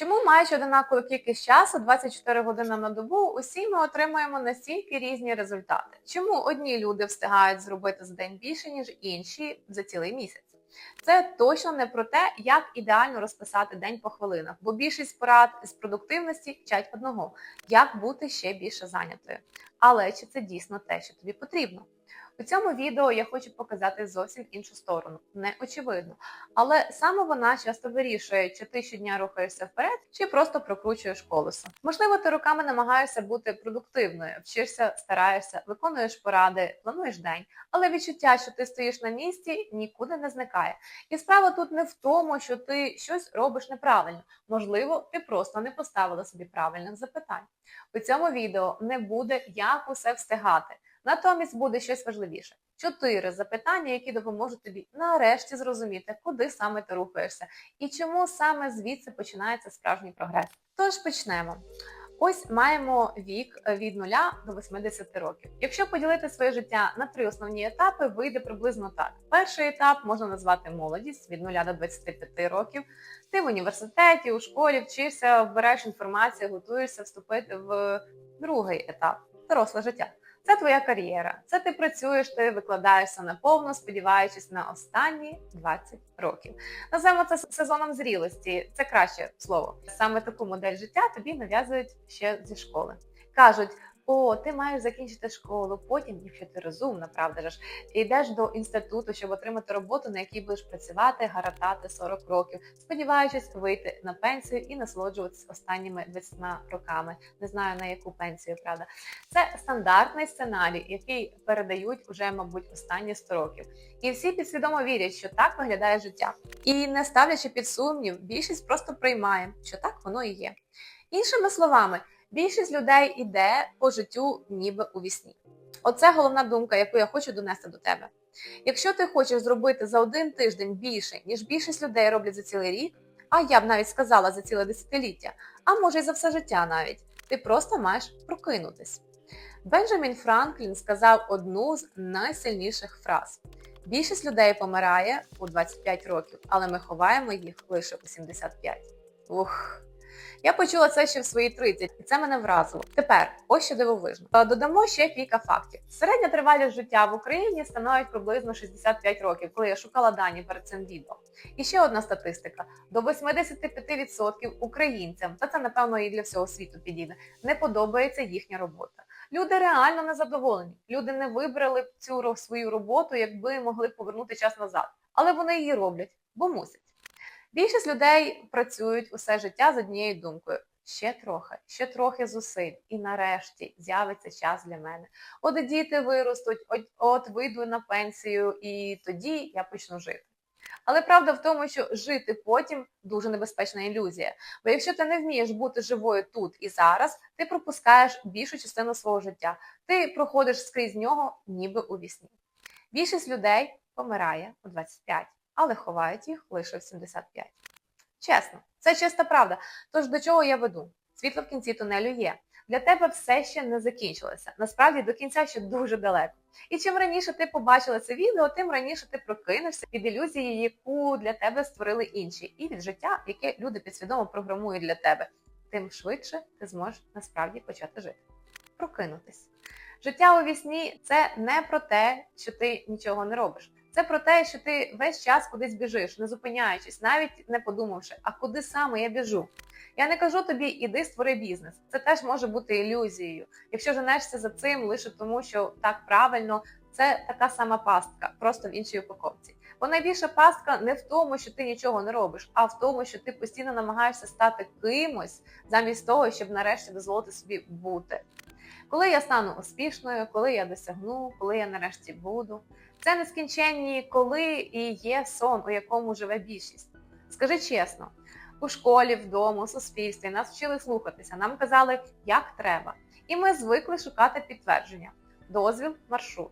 Чому маючи однакову кількість часу, 24 години на добу, усі ми отримуємо настільки різні результати? Чому одні люди встигають зробити за день більше, ніж інші за цілий місяць? Це точно не про те, як ідеально розписати день по хвилинах, бо більшість порад з продуктивності вчать одного, як бути ще більше зайнятою. Але чи це дійсно те, що тобі потрібно? У цьому відео я хочу показати зовсім іншу сторону, не очевидно. Але саме вона часто вирішує, чи ти щодня рухаєшся вперед, чи просто прокручуєш колесо. Можливо, ти руками намагаєшся бути продуктивною, вчишся, стараєшся, виконуєш поради, плануєш день, але відчуття, що ти стоїш на місці, нікуди не зникає. І справа тут не в тому, що ти щось робиш неправильно. Можливо, ти просто не поставила собі правильних запитань. У цьому відео не буде як усе встигати. Натомість буде щось важливіше. Чотири запитання, які допоможуть тобі нарешті зрозуміти, куди саме ти рухаєшся і чому саме звідси починається справжній прогрес. Тож почнемо. Ось маємо вік від 0 до 80 років. Якщо поділити своє життя на три основні етапи, вийде приблизно так. Перший етап можна назвати молодість від 0 до 25 років. Ти в університеті, у школі вчишся, вбираєш інформацію, готуєшся вступити в другий етап доросле життя. Це твоя кар'єра. Це ти працюєш, ти викладаєшся наповно, сподіваючись на останні 20 років. Називаємо це сезоном зрілості. Це краще слово. Саме таку модель життя тобі нав'язують ще зі школи. Кажуть. О, ти маєш закінчити школу. Потім, якщо ти розумна, правда ж, йдеш до інституту, щоб отримати роботу, на якій будеш працювати, гаратати 40 років, сподіваючись вийти на пенсію і насолоджуватися останніми 20 роками. Не знаю на яку пенсію, правда. Це стандартний сценарій, який передають уже, мабуть, останні 100 років. І всі підсвідомо вірять, що так виглядає життя. І не ставлячи під сумнів, більшість просто приймає, що так воно і є. Іншими словами. Більшість людей іде по життю ніби у вісні. Оце головна думка, яку я хочу донести до тебе. Якщо ти хочеш зробити за один тиждень більше, ніж більшість людей роблять за цілий рік, а я б навіть сказала за ціле десятиліття, а може й за все життя навіть, ти просто маєш прокинутись. Бенджамін Франклін сказав одну з найсильніших фраз: більшість людей помирає у 25 років, але ми ховаємо їх лише у 75. Ух! Я почула це ще в свої 30, і це мене вразило. Тепер, ось що дивовижно. Додамо ще кілька фактів. Середня тривалість життя в Україні становить приблизно 65 років, коли я шукала дані перед цим відео. І ще одна статистика: до 85% українцям, та це напевно і для всього світу підійде, не подобається їхня робота. Люди реально незадоволені. Люди не вибрали цю свою роботу, якби могли повернути час назад. Але вони її роблять, бо мусять. Більшість людей працюють усе життя з однією думкою. Ще трохи, ще трохи зусиль, і нарешті з'явиться час для мене. От діти виростуть, от, от вийду на пенсію, і тоді я почну жити. Але правда в тому, що жити потім дуже небезпечна ілюзія. Бо якщо ти не вмієш бути живою тут і зараз, ти пропускаєш більшу частину свого життя. Ти проходиш скрізь нього, ніби у вісні. Більшість людей помирає у 25 але ховають їх лише в 75. Чесно, це чиста правда. Тож до чого я веду? Світло в кінці тунелю є. Для тебе все ще не закінчилося. Насправді до кінця ще дуже далеко. І чим раніше ти побачила це відео, тим раніше ти прокинешся від ілюзії, яку для тебе створили інші, і від життя, яке люди підсвідомо програмують для тебе. Тим швидше ти зможеш насправді почати жити. Прокинутись. Життя у вісні це не про те, що ти нічого не робиш. Це про те, що ти весь час кудись біжиш, не зупиняючись, навіть не подумавши, а куди саме я біжу. Я не кажу тобі, іди створи бізнес. Це теж може бути ілюзією. Якщо женешся за цим лише тому, що так правильно, це така сама пастка, просто в іншій упаковці. Бо найбільша пастка не в тому, що ти нічого не робиш, а в тому, що ти постійно намагаєшся стати кимось, замість того, щоб нарешті дозволити собі бути. Коли я стану успішною, коли я досягну, коли я нарешті буду. Це нескінченні коли і є сон, у якому живе більшість. Скажи чесно, у школі, вдома, у суспільстві нас вчили слухатися, нам казали, як треба. І ми звикли шукати підтвердження, дозвіл, маршрут.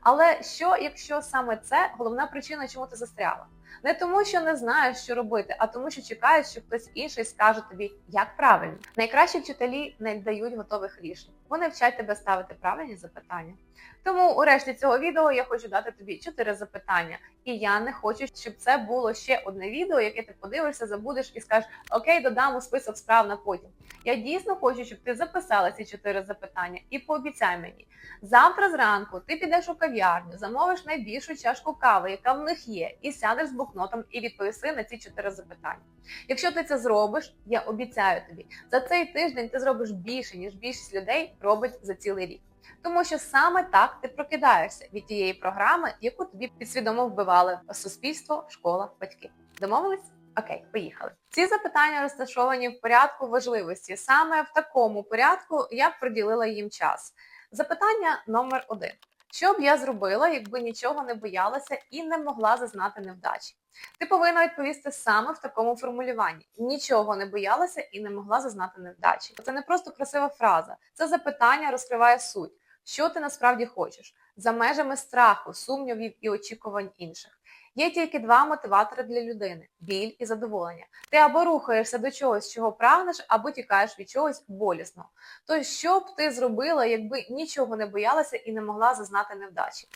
Але що, якщо саме це головна причина, чому ти застряла? Не тому, що не знаєш, що робити, а тому, що чекаєш, що хтось інший скаже тобі, як правильно. Найкращі вчителі не дають готових рішень. Вони вчать тебе ставити правильні запитання. Тому у решті цього відео я хочу дати тобі чотири запитання. І я не хочу, щоб це було ще одне відео, яке ти подивишся, забудеш і скажеш Окей, додам у список справ на потім. Я дійсно хочу, щоб ти записала ці чотири запитання і пообіцяй мені. Завтра зранку ти підеш у кав'ярню, замовиш найбільшу чашку кави, яка в них є, і сядеш з блокнотом і відповіси на ці чотири запитання. Якщо ти це зробиш, я обіцяю тобі, за цей тиждень ти зробиш більше, ніж більшість людей робить за цілий рік. Тому що саме так ти прокидаєшся від тієї програми, яку тобі підсвідомо вбивали суспільство, школа, батьки. Домовились? Окей, поїхали. Ці запитання розташовані в порядку важливості. Саме в такому порядку я б приділила їм час. Запитання номер один. Що б я зробила, якби нічого не боялася і не могла зазнати невдачі? Ти повинна відповісти саме в такому формулюванні. Нічого не боялася і не могла зазнати невдачі. Це не просто красива фраза. Це запитання розкриває суть. Що ти насправді хочеш? За межами страху, сумнівів і очікувань інших. Є тільки два мотиватори для людини біль і задоволення. Ти або рухаєшся до чогось, чого прагнеш, або тікаєш від чогось болісного. То що б ти зробила, якби нічого не боялася і не могла зазнати невдачі?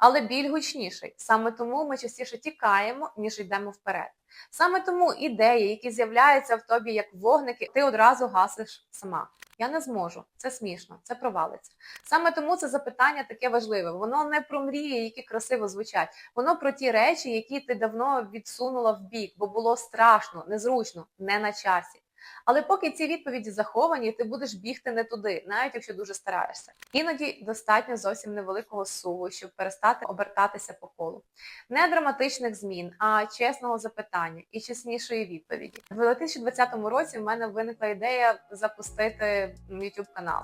Але біль гучніший. Саме тому ми частіше тікаємо, ніж йдемо вперед. Саме тому ідеї, які з'являються в тобі як вогники, ти одразу гасиш сама. Я не зможу, це смішно, це провалиться. Саме тому це запитання таке важливе. Воно не про мрії, які красиво звучать. Воно про ті речі, які ти давно відсунула в бік, бо було страшно, незручно, не на часі. Але поки ці відповіді заховані, ти будеш бігти не туди, навіть якщо дуже стараєшся. Іноді достатньо зовсім невеликого суву, щоб перестати обертатися по колу. Не драматичних змін, а чесного запитання і чеснішої відповіді. В 2020 році в мене виникла ідея запустити YouTube канал.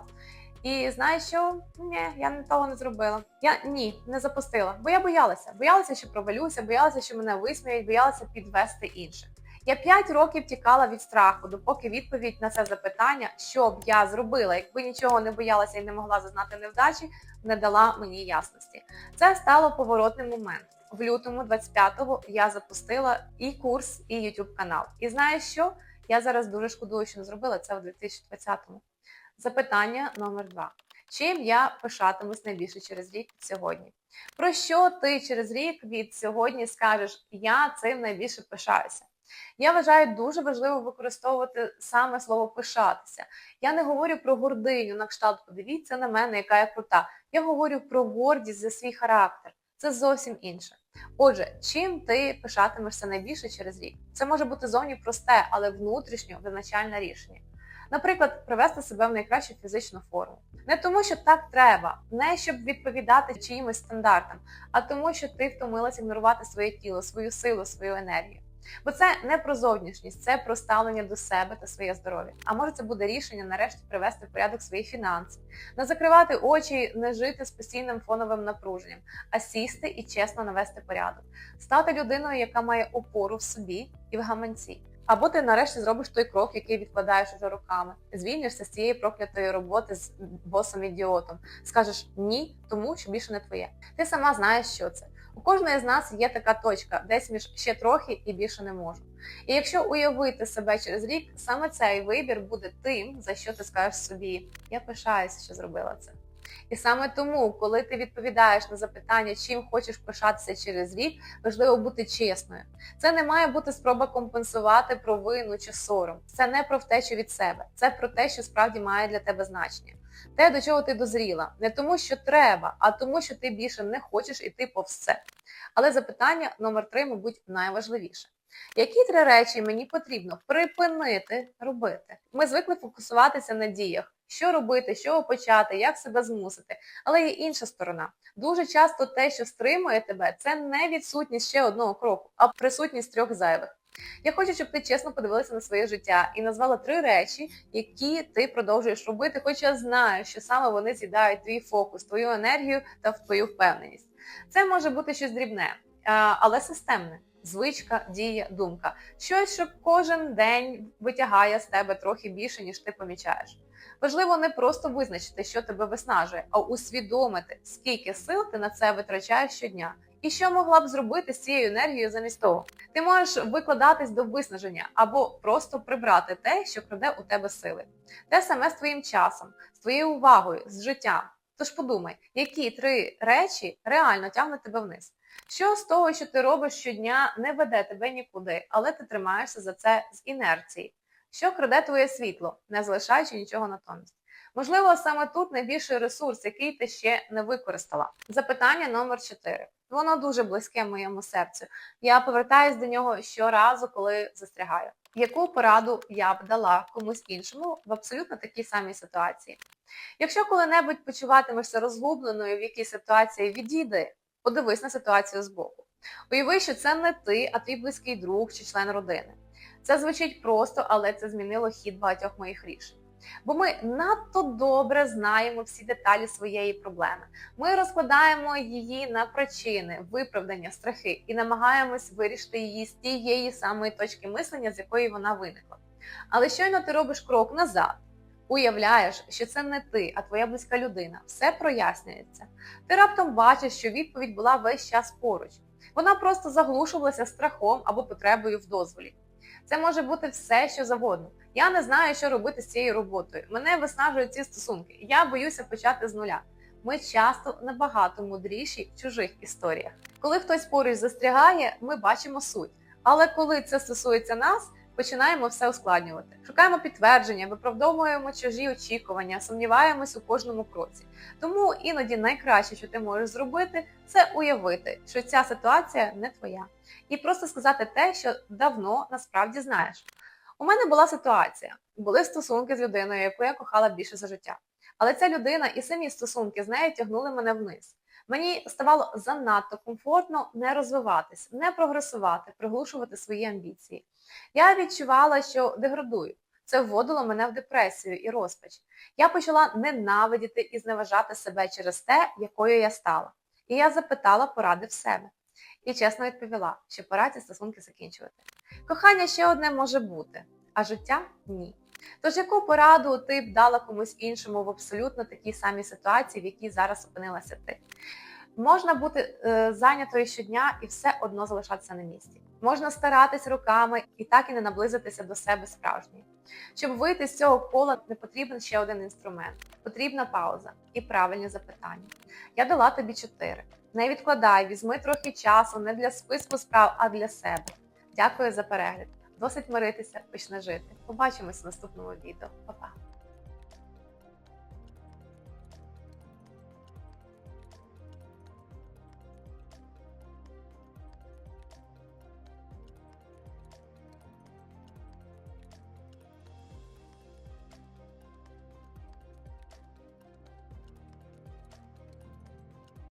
І знаєш що? Ні, я того не зробила. Я ні, не запустила, бо я боялася. Боялася, що провалюся, боялася, що мене висміють, боялася підвести інших. Я 5 років тікала від страху, допоки відповідь на це запитання, що б я зробила, якби нічого не боялася і не могла зазнати невдачі, не дала мені ясності. Це стало поворотним моментом. В лютому 25-го я запустила і курс, і YouTube канал. І знаєш що? Я зараз дуже шкодую, що не зробила це в 2020-му. Запитання номер два. Чим я пишатимусь найбільше через рік сьогодні? Про що ти через рік від сьогодні скажеш, я цим найбільше пишаюся? Я вважаю дуже важливо використовувати саме слово пишатися. Я не говорю про гординю на кшталт, подивіться на мене, яка я крута. Я говорю про гордість за свій характер. Це зовсім інше. Отже, чим ти пишатимешся найбільше через рік? Це може бути зовні просте, але внутрішньо визначальне рішення. Наприклад, привести себе в найкращу фізичну форму. Не тому, що так треба, не щоб відповідати чиїмось стандартам, а тому, що ти втомилась ігнорувати своє тіло, свою силу, свою енергію. Бо це не про зовнішність, це про ставлення до себе та своє здоров'я. А може це буде рішення нарешті привести в порядок свої фінанси, не закривати очі, не жити з постійним фоновим напруженням, а сісти і чесно навести порядок, стати людиною, яка має опору в собі і в гаманці. Або ти нарешті зробиш той крок, який відкладаєш уже роками, звільнишся з цієї проклятої роботи з босом-ідіотом. Скажеш ні, тому що більше не твоє. Ти сама знаєш, що це. У кожної з нас є така точка, десь між ще трохи і більше не можу. І якщо уявити себе через рік, саме цей вибір буде тим, за що ти скажеш собі, я пишаюся, що зробила це. І саме тому, коли ти відповідаєш на запитання, чим хочеш пишатися через рік, важливо бути чесною. Це не має бути спроба компенсувати провину чи сором. Це не про втечу від себе, це про те, що справді має для тебе значення. Те, до чого ти дозріла, не тому, що треба, а тому, що ти більше не хочеш іти по все. Але запитання номер три, мабуть, найважливіше. Які три речі мені потрібно припинити робити? Ми звикли фокусуватися на діях, що робити, що почати, як себе змусити. Але є інша сторона. Дуже часто те, що стримує тебе, це не відсутність ще одного кроку, а присутність трьох зайвих. Я хочу, щоб ти чесно подивилася на своє життя і назвала три речі, які ти продовжуєш робити, хоча знаю, що саме вони з'їдають твій фокус, твою енергію та твою впевненість. Це може бути щось дрібне, але системне. Звичка, дія, думка. Щось, що кожен день витягає з тебе трохи більше, ніж ти помічаєш. Важливо не просто визначити, що тебе виснажує, а усвідомити, скільки сил ти на це витрачаєш щодня І що могла б зробити з цією енергією замість того? Ти можеш викладатись до виснаження або просто прибрати те, що краде у тебе сили. Те саме з твоїм часом, з твоєю увагою, з життям. Тож подумай, які три речі реально тягнуть тебе вниз. Що з того, що ти робиш щодня, не веде тебе нікуди, але ти тримаєшся за це з інерції. Що краде твоє світло, не залишаючи нічого натомість. Можливо, саме тут найбільший ресурс, який ти ще не використала. Запитання номер 4. Воно дуже близьке моєму серцю. Я повертаюсь до нього щоразу, коли застрягаю. Яку пораду я б дала комусь іншому в абсолютно такій самій ситуації? Якщо коли-небудь почуватимешся розгубленою в якій ситуації, відійди, подивись на ситуацію збоку. Уяви, що це не ти, а твій близький друг чи член родини. Це звучить просто, але це змінило хід багатьох моїх рішень. Бо ми надто добре знаємо всі деталі своєї проблеми. Ми розкладаємо її на причини, виправдання, страхи і намагаємось вирішити її з тієї самої точки мислення, з якої вона виникла. Але щойно ти робиш крок назад, уявляєш, що це не ти, а твоя близька людина, все прояснюється. Ти раптом бачиш, що відповідь була весь час поруч. Вона просто заглушувалася страхом або потребою в дозволі. Це може бути все, що завгодно. Я не знаю, що робити з цією роботою. Мене виснажують ці стосунки. Я боюся почати з нуля. Ми часто набагато мудріші в чужих історіях. Коли хтось поруч застрягає, ми бачимо суть. Але коли це стосується нас, починаємо все ускладнювати. Шукаємо підтвердження, виправдовуємо чужі очікування, сумніваємось у кожному кроці. Тому іноді найкраще, що ти можеш зробити, це уявити, що ця ситуація не твоя, і просто сказати те, що давно насправді знаєш. У мене була ситуація, були стосунки з людиною, яку я кохала більше за життя. Але ця людина і самі стосунки з нею тягнули мене вниз. Мені ставало занадто комфортно не розвиватись, не прогресувати, приглушувати свої амбіції. Я відчувала, що деградую. Це вводило мене в депресію і розпач. Я почала ненавидіти і зневажати себе через те, якою я стала. І я запитала поради в себе. І чесно відповіла, що пора ці стосунки закінчувати. Кохання ще одне може бути, а життя ні. Тож яку пораду ти б дала комусь іншому в абсолютно такій самій ситуації, в якій зараз опинилася ти? Можна бути е, зайнятою щодня і все одно залишатися на місці. Можна старатись руками і так і не наблизитися до себе справжньої. Щоб вийти з цього кола, не потрібен ще один інструмент. Потрібна пауза і правильні запитання. Я дала тобі чотири. Не відкладай, візьми трохи часу не для списку справ, а для себе. Дякую за перегляд. Досить миритися, почне жити. Побачимось в наступному відео. Па-па!